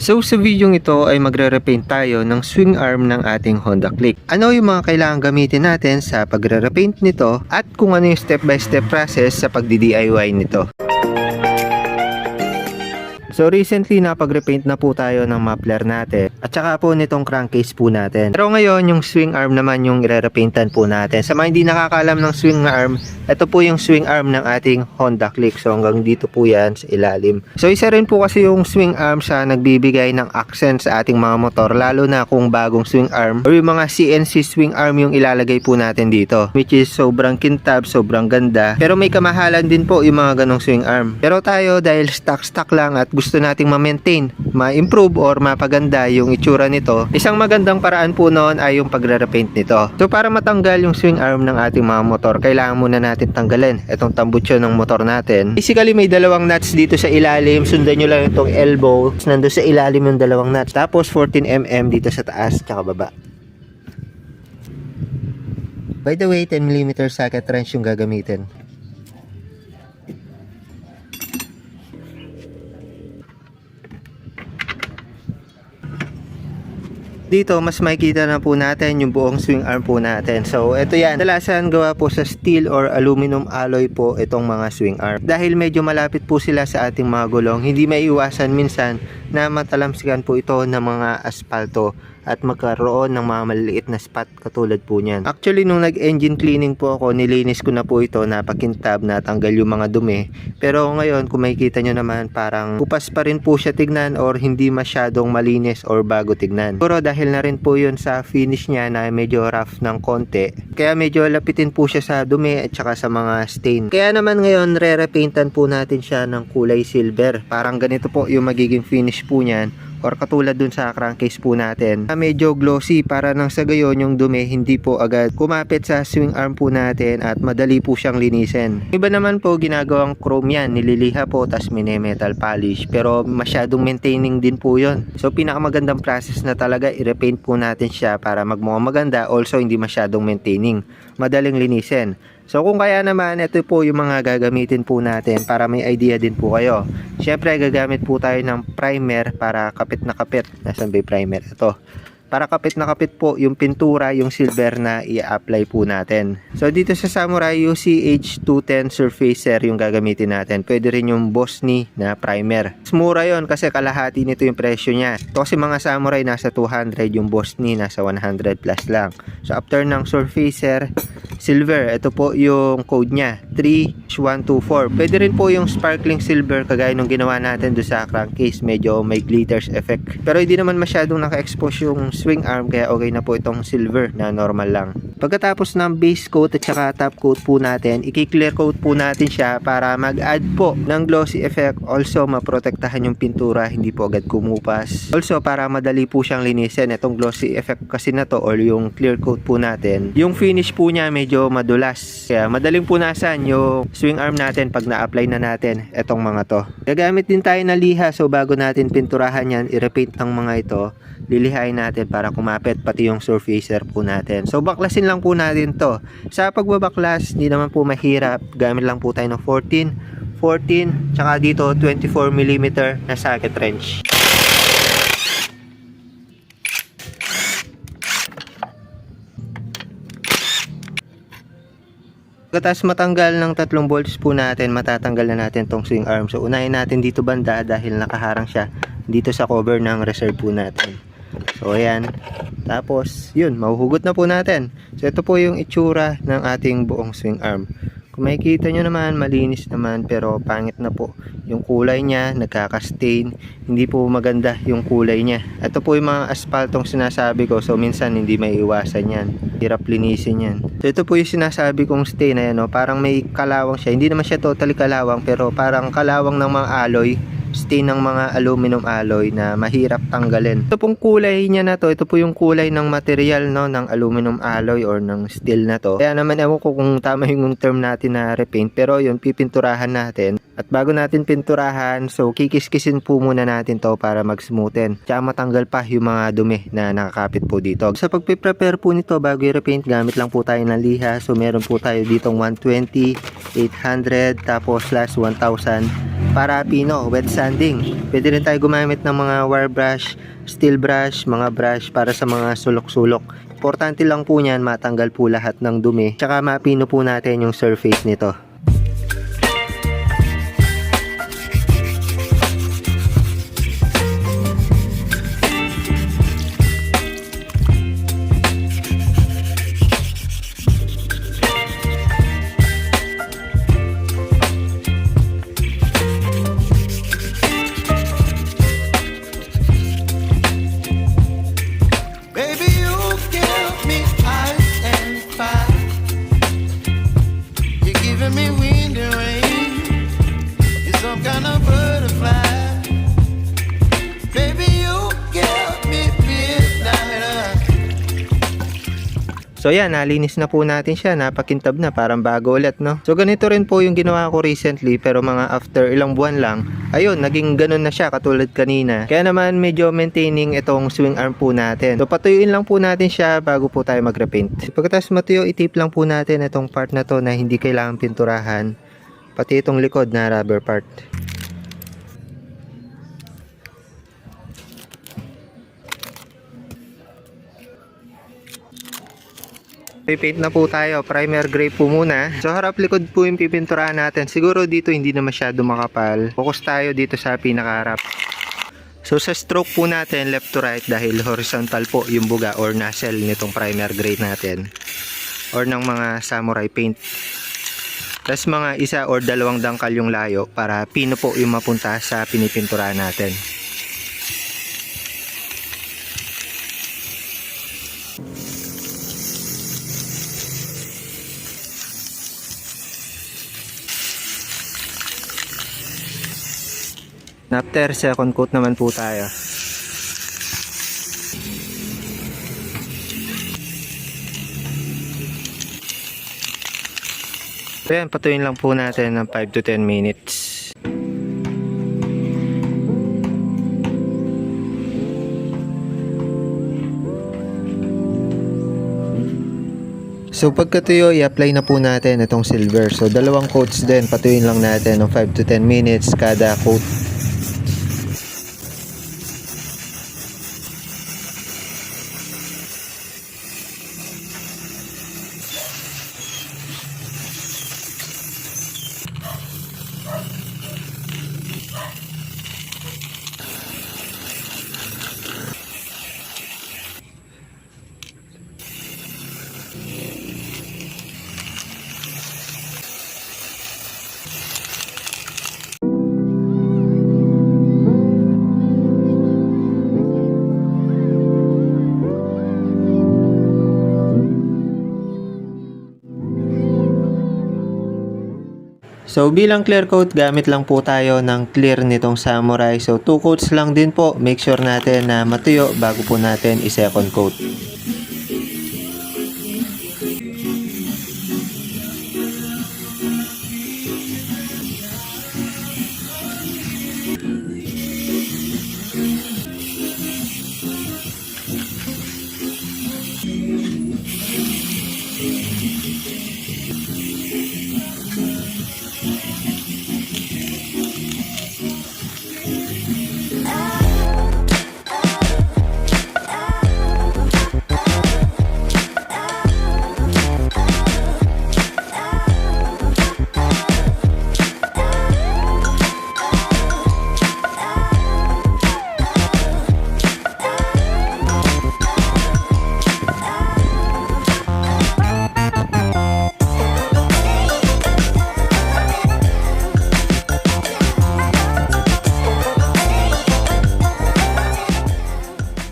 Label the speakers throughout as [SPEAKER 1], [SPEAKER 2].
[SPEAKER 1] So sa video ito ay magre-repaint tayo ng swing arm ng ating Honda Click. Ano yung mga kailangan gamitin natin sa pagre-repaint nito at kung ano yung step by step process sa pagdi-DIY nito. So recently napag-repaint na po tayo ng muffler natin at saka po nitong crankcase po natin. Pero ngayon yung swing arm naman yung ire-repaintan po natin. Sa mga hindi nakakalam ng swing arm, ito po yung swing arm ng ating Honda Click. So hanggang dito po yan sa ilalim. So isa rin po kasi yung swing arm sa nagbibigay ng accent sa ating mga motor lalo na kung bagong swing arm or yung mga CNC swing arm yung ilalagay po natin dito. Which is sobrang kintab, sobrang ganda. Pero may kamahalan din po yung mga ganong swing arm. Pero tayo dahil stock-stock lang at gusto nating ma-maintain, ma-improve or mapaganda yung itsura nito, isang magandang paraan po noon ay yung pagre-repaint nito. So para matanggal yung swing arm ng ating mga motor, kailangan muna natin tanggalin itong tambutso ng motor natin. Basically may dalawang nuts dito sa ilalim, sundan nyo lang itong elbow, nandun sa ilalim yung dalawang nuts, tapos 14mm dito sa taas tsaka baba. By the way, 10mm socket wrench yung gagamitin. Dito mas makikita na po natin yung buong swing arm po natin. So ito yan, dalasan gawa po sa steel or aluminum alloy po itong mga swing arm. Dahil medyo malapit po sila sa ating mga gulong, hindi maiiwasan minsan na matalamsikan po ito ng mga aspalto at magkaroon ng mga maliliit na spot katulad po niyan. Actually, nung nag-engine cleaning po ako, nilinis ko na po ito, napakintab, natanggal yung mga dumi. Pero ngayon, kung makikita nyo naman, parang kupas pa rin po siya tignan or hindi masyadong malinis or bago tignan. Pero dahil na rin po yun sa finish niya na medyo rough ng konti, kaya medyo lapitin po siya sa dumi at saka sa mga stain. Kaya naman ngayon, re-repaintan po natin siya ng kulay silver. Parang ganito po yung magiging finish po niyan or katulad dun sa crankcase po natin na medyo glossy para nang sa gayon yung dumi hindi po agad kumapit sa swing arm po natin at madali po siyang linisin. Iba naman po ginagawang chrome yan, nililiha po tas mini-metal polish pero masyadong maintaining din po yon. So pinakamagandang process na talaga i-repaint po natin siya para magmukhang maganda also hindi masyadong maintaining. Madaling linisin. So kung kaya naman, ito po yung mga gagamitin po natin para may idea din po kayo. Siyempre, gagamit po tayo ng primer para kapit na kapit. Nasaan ba primer? Ito. Para kapit na kapit po yung pintura, yung silver na i-apply po natin. So dito sa Samurai UCH 210 Surfacer yung gagamitin natin. Pwede rin yung Bosni na primer. Mas Mura yon kasi kalahati nito yung presyo niya. Ito kasi mga Samurai nasa 200, yung Bosni nasa 100 plus lang. So after ng Surfacer, silver. Ito po yung code niya, 3124. Pwede rin po yung sparkling silver kagaya nung ginawa natin do sa crankcase. Medyo may glitters effect. Pero hindi naman masyadong naka-expose yung swing arm kaya okay na po itong silver na normal lang. Pagkatapos ng base coat at saka top coat po natin, i-clear coat po natin siya para mag-add po ng glossy effect. Also, maprotektahan yung pintura, hindi po agad kumupas. Also, para madali po siyang linisin, itong glossy effect kasi na to or yung clear coat po natin, yung finish po niya medyo madulas. Kaya madaling punasan yung swing arm natin pag na-apply na natin itong mga to. Gagamit din tayo ng liha so bago natin pinturahan yan, i-repaint ng mga ito, lilihain natin para kumapit pati yung surfacer po natin. So baklasin lang po natin to. Sa pagbabaklas, hindi naman po mahirap. Gamit lang po tayo ng 14, 14, tsaka dito 24mm na socket wrench. Pagkatapos matanggal ng tatlong bolts po natin, matatanggal na natin tong swing arm. So unahin natin dito banda dahil nakaharang siya dito sa cover ng reserve po natin. So ayan. Tapos yun, mahuhugot na po natin. So ito po yung itsura ng ating buong swing arm. Kung makikita nyo naman, malinis naman pero pangit na po. Yung kulay niya, nagkakastain. Hindi po maganda yung kulay niya. Ito po yung mga asphaltong sinasabi ko. So minsan hindi may iwasan yan. Hirap linisin yan. So ito po yung sinasabi kong stain na yan. No? Parang may kalawang siya. Hindi naman siya totally kalawang pero parang kalawang ng mga alloy stain ng mga aluminum alloy na mahirap tanggalin. Ito pong kulay niya na to, ito po yung kulay ng material no ng aluminum alloy or ng steel na to. Kaya naman ewan ko kung tama yung term natin na repaint pero yun pipinturahan natin. At bago natin pinturahan, so kikiskisin po muna natin to para mag-smoothen. Tsaka matanggal pa yung mga dumi na nakakapit po dito. Sa pagpiprepare po nito bago i-repaint, gamit lang po tayo ng liha. So meron po tayo ditong 120, 800, tapos last 1000 para pino, wet sanding. Pwede rin tayo gumamit ng mga wire brush, steel brush, mga brush para sa mga sulok-sulok. Importante lang po niyan matanggal po lahat ng dumi. Tsaka mapino po natin yung surface nito. So yan, nalinis na po natin siya, napakintab na, parang bago ulit, no? So ganito rin po yung ginawa ko recently, pero mga after ilang buwan lang, ayun, naging ganun na siya katulad kanina. Kaya naman medyo maintaining itong swing arm po natin. So patuyuin lang po natin siya bago po tayo mag-repaint. Pagkatapos matuyo, itip lang po natin itong part na to na hindi kailangan pinturahan. Pati itong likod na rubber part. Pipaint na po tayo. Primer gray po muna. So harap likod po yung pipinturahan natin. Siguro dito hindi na masyado makapal. Focus tayo dito sa pinakaharap. So sa stroke po natin left to right dahil horizontal po yung buga or nozzle nitong primer gray natin. Or ng mga samurai paint. Tapos mga isa or dalawang dangkal yung layo para pino po yung mapunta sa pinipinturahan natin. After second coat naman po tayo. So yan, patuyin lang po natin ng 5 to 10 minutes. So pagkatuyo, i-apply na po natin itong silver. So dalawang coats din, patuyin lang natin ng 5 to 10 minutes kada coat. So bilang clear coat, gamit lang po tayo ng clear nitong samurai. So 2 coats lang din po. Make sure natin na matuyo bago po natin i-second coat.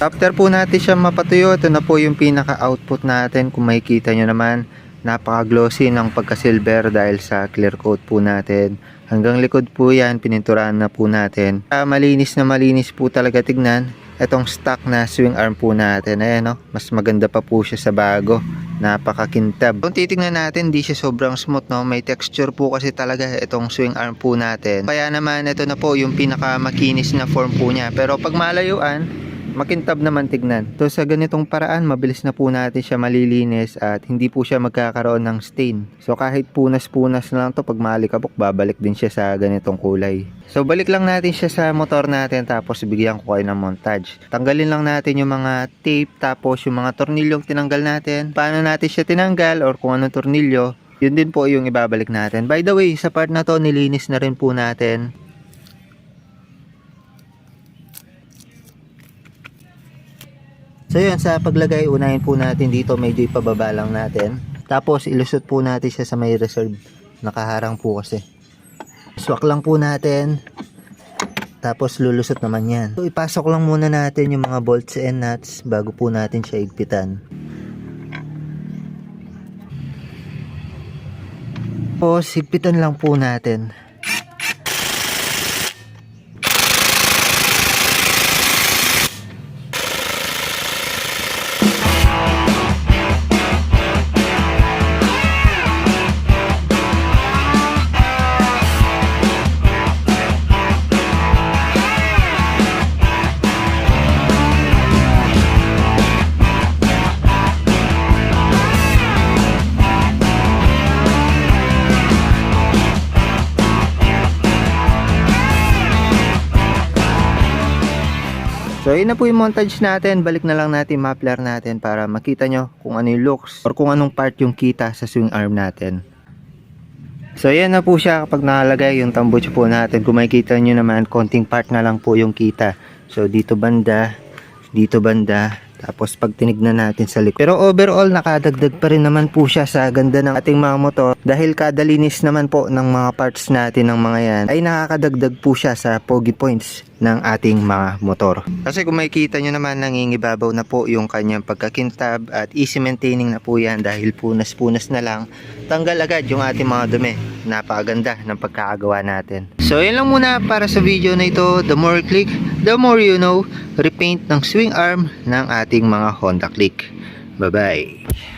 [SPEAKER 1] After po natin siya mapatuyo, ito na po yung pinaka-output natin. Kung makikita nyo naman, napaka-glossy ng pagka-silver dahil sa clear coat po natin. Hanggang likod po yan, pininturahan na po natin. Ah, malinis na malinis po talaga tignan. Itong stock na swing arm po natin. Ayan no, mas maganda pa po siya sa bago. Napakakintab. Kung titingnan natin, di siya sobrang smooth no. May texture po kasi talaga itong swing arm po natin. Kaya naman ito na po yung pinaka makinis na form po niya. Pero pag malayuan, makintab naman tignan. So sa ganitong paraan, mabilis na po natin siya malilinis at hindi po siya magkakaroon ng stain. So kahit punas-punas na lang to pag maalikabok, babalik din siya sa ganitong kulay. So balik lang natin siya sa motor natin tapos bigyan ko kayo ng montage. Tanggalin lang natin yung mga tape tapos yung mga tornilyong tinanggal natin. Paano natin siya tinanggal or kung anong tornilyo, yun din po yung ibabalik natin. By the way, sa part na to, nilinis na rin po natin So yun, sa paglagay, unahin po natin dito, medyo ipababa lang natin. Tapos ilusot po natin siya sa may reserve. Nakaharang po kasi. Swak lang po natin. Tapos lulusot naman yan. So ipasok lang muna natin yung mga bolts and nuts bago po natin siya igpitan. Tapos higpitan lang po natin. So yun na po yung montage natin. Balik na lang natin muffler natin para makita nyo kung ano yung looks or kung anong part yung kita sa swing arm natin. So yan na po siya kapag nakalagay yung tambucho po natin. Kung makikita nyo naman, konting part na lang po yung kita. So dito banda, dito banda, tapos pag tinignan natin sa likod. Pero overall, nakadagdag pa rin naman po siya sa ganda ng ating mga motor. Dahil kada linis naman po ng mga parts natin ng mga yan, ay nakakadagdag po siya sa pogi points ng ating mga motor. Kasi kung makikita nyo naman, nangingibabaw na po yung kanyang pagkakintab at easy maintaining na po yan dahil punas-punas na lang. Tanggal agad yung ating mga dumi. Napakaganda ng pagkakagawa natin. So yun lang muna para sa video na ito. The more click, the more you know. Repaint ng swing arm ng ating mga Honda Click. Bye-bye.